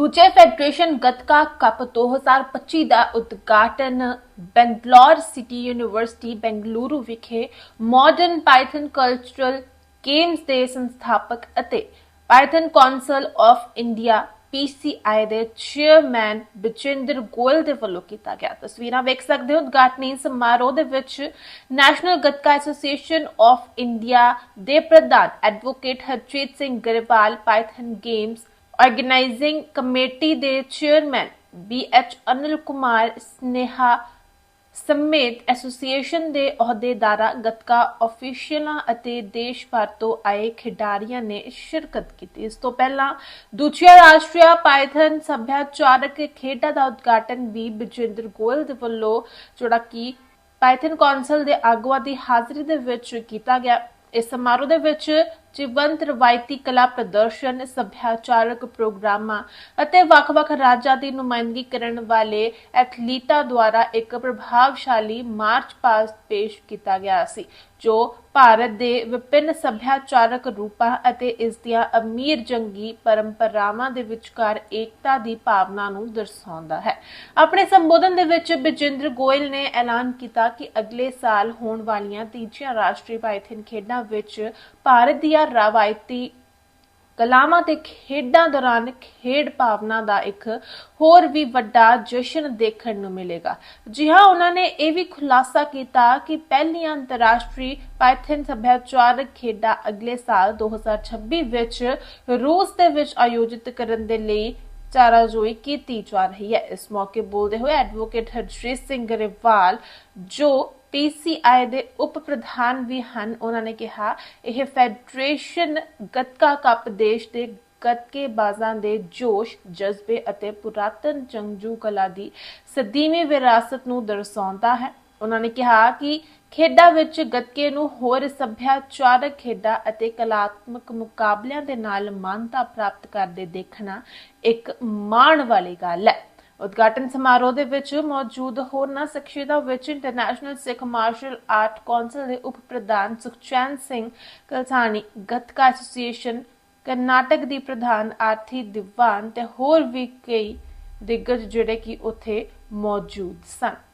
ਦੂਜੇ federation gatka cup 2025 ਦਾ ਉਦਘਾਟਨ Bangalore city university Bengaluru ਵਿਖੇ ਮਾਡਰਨ ਪਾਈਥਨ ਕਲਚਰਲ ਗੇਮਸ ਦੇ ਸੰਸਥਾਪਕ ਅਤੇ Pythian council of India PCI ਦੇ ਚੇਅਰਮੈਨ ਬਚਿੰਦਰ ਗੋਇਲ ਦੇ ਵੱਲੋਂ ਕੀਤਾ ਗਿਆ। ਤਸਵੀਰਾਂ ਵੇਖ ਸਕਦੇ ਹੋ। ਉਦਘਾਟਨੀ ਸਮਾਰੋਹ ਦੇ ਵਿੱਚ national Gatka association of India ਦੇ ਪ੍ਰਧਾਨ advocate Harjeet Singh Grewal Pythian games organising committee ਦੇ chairman B H Anil Kumar Sneha ਸਮੇਤ ਐਸੋਸੀਏਸ਼ਨ ਦੇ ਅਹੁਦੇਦਾਰਾਂ, ਗੱਤਕਾ ਅਫੀਸ਼ੀਅਲਾਂ ਅਤੇ ਦੇਸ਼ ਭਰ ਤੋਂ ਆਏ ਖਿਡਾਰੀਆਂ ਨੇ ਸ਼ਿਰਕਤ ਕੀਤੀ। ਇਸ ਤੋਂ ਪਹਿਲਾਂ ਦੂਜੀਆਂ ਰਾਸ਼ਟਰੀ ਪਾਇਥਨ ਸੱਭਿਆਚਾਰਕ ਖੇਡਾਂ ਦਾ ਉਦਘਾਟਨ ਵੀ ਬਜਿੰਦਰ ਗੋਇਲ ਦੇ ਵੱਲੋਂ, ਜਿਹੜਾ ਕਿ ਪਾਈਥਨ ਕਾਉਂਸਲ ਦੇ ਆਗੂਆਂ ਦੀ ਹਾਜ਼ਰੀ ਦੇ ਵਿੱਚ ਕੀਤਾ ਗਿਆ। ਇਸ ਸਮਾਰੋਹ ਦੇ ਵਿੱਚ ਜੀਵੰਤ ਰਵਾਇਤੀ ਕਲਾ ਪ੍ਰਦਰਸ਼ਨ, ਸੱਭਿਆਚਾਰਕ ਪ੍ਰੋਗਰਾਮਾਂ ਅਤੇ ਵੱਖ-ਵੱਖ ਰਾਜਾਂ ਦੀ ਨੁਮਾਇੰਦਗੀ ਕਰਨ ਵਾਲੇ ਐਥਲੀਟਾਂ ਦੁਆਰਾ ਇੱਕ ਪ੍ਰਭਾਵਸ਼ਾਲੀ ਮਾਰਚ ਪਾਸਟ ਪੇਸ਼ ਕੀਤਾ ਗਿਆ ਸੀ, ਜੋ ਭਾਰਤ ਦੇ ਵਿਭਿੰਨ ਸੱਭਿਆਚਾਰਕ ਰੂਪਾਂ ਅਤੇ ਇਸ ਦੀਆਂ ਅਮੀਰ ਜੰਗੀ ਪਰੰਪਰਾਵਾਂ ਦੇ ਵਿਚਕਾਰ ਏਕਤਾ ਦੀ ਭਾਵਨਾ ਨੂੰ ਦਰਸਾਉਂਦਾ ਹੈ। ਆਪਣੇ ਸੰਬੋਧਨ ਦੇ ਵਿੱਚ ਬਜਿੰਦਰ ਗੋਇਲ ਨੇ ਐਲਾਨ ਕੀਤਾ ਕਿ ਅਗਲੇ ਸਾਲ ਹੋਣ ਵਾਲੀਆਂ ਤੀਜੀਆਂ ਰਾਸ਼ਟਰੀ ਪਾਈਥਨ ਖੇਡਾਂ ਵਿੱਚ ਭਾਰਤ ਦੀਆਂ ਰਵਾਇਤੀ ਕਲਾਵਾਂ ਤੇ ਖੇਡਾਂ ਦੌਰਾਨ ਖੇਡ ਭਾਵਨਾ ਦਾ ਇੱਕ ਹੋਰ ਵੀ ਵੱਡਾ ਜਸ਼ਨ ਦੇਖਣ ਨੂੰ ਮਿਲੇਗਾ। ਜੀ ਹਾਂ, ਉਹਨਾਂ ਨੇ ਇਹ ਵੀ ਖੁਲਾਸਾ ਕੀਤਾ ਕਿ ਪਹਿਲੀਆਂ ਅੰਤਰਰਾਸ਼ਟਰੀ ਪਾਈਥਨ ਸੱਭਿਆਚਾਰਕ ਖੇਡਾਂ ਅਗਲੇ ਸਾਲ 2026 ਵਿੱਚ ਰੂਸ ਦੇ ਵਿੱਚ ਆਯੋਜਿਤ ਕਰਨ ਦੇ ਲਈ ਚਾਰਾਜੋਈ ਕੀਤੀ ਜਾ ਰਹੀ ਹੈ। ਇਸ ਮੌਕੇ ਬੋਲਦੇ ਹੋਏ ਐਡਵੋਕੇਟ ਹਰਜੀਤ ਸਿੰਘ ਗਰੇਵਾਲ, ਜੋ PCI ਦੇ ਉਪ ਪ੍ਰਧਾਨ ਵੀ ਹਨ, ਉਹਨਾਂ ਨੇ ਕਿਹਾ, ਇਹ ਫੈਡਰੇਸ਼ਨ ਗੱਤਕਾ ਕੱਪ ਦੇਸ਼ ਦੇ ਗੱਤਕੇਬਾਜ਼ਾਂ ਦੇ ਜੋਸ਼, ਜਜ਼ਬੇ ਅਤੇ ਪੁਰਾਤਨ ਜੰਗਜੂ ਕਲਾ ਦੀ ਸਦੀਵੀ ਵਿਰਾਸਤ ਨੂੰ ਦਰਸਾਉਂਦਾ ਹੈ। ਉਹਨਾਂ ਨੇ ਕਿਹਾ ਕਿ ਖੇਡਾਂ ਵਿੱਚ ਗੱਤਕੇ ਨੂੰ ਹੋਰ ਸੱਭਿਆਚਾਰਕ ਖੇਡਾਂ ਅਤੇ ਕਲਾਤਮਕ ਮੁਕਾਬਲਿਆਂ ਦੇ ਨਾਲ ਮਾਨਤਾ ਪ੍ਰਾਪਤ ਕਰਦੇ ਦੇਖਣਾ ਇੱਕ ਮਾਣ ਵਾਲੀ ਗੱਲ ਹੈ। ਉਦਘਾਟਨ ਸਮਾਰੋਹ ਦੇ ਵਿੱਚ ਮੌਜੂਦ ਹੋਰਨਾਂ ਸ਼ਖਸੀਅਤਾਂ ਵਿੱਚ international Sikh martial art council ਦੇ ਉਪ ਪ੍ਰਧਾਨ ਸੁਖਚੈਨ ਸਿੰਘ ਕਲਸਾਨੀ ਗੱਤਕਾ ਐਸੋਸੀਏਸ਼ਨ ਕਰਨਾਟਕ ਦੀ ਪ੍ਰਧਾਨ ਆਰਥੀ ਦੀਵਾਨ ਤੇ ਹੋਰ ਵੀ ਕਈ ਦਿੱਗਜ ਜਿਹੜੇ ਕਿ ਉੱਥੇ ਮੌਜੂਦ ਸਨ।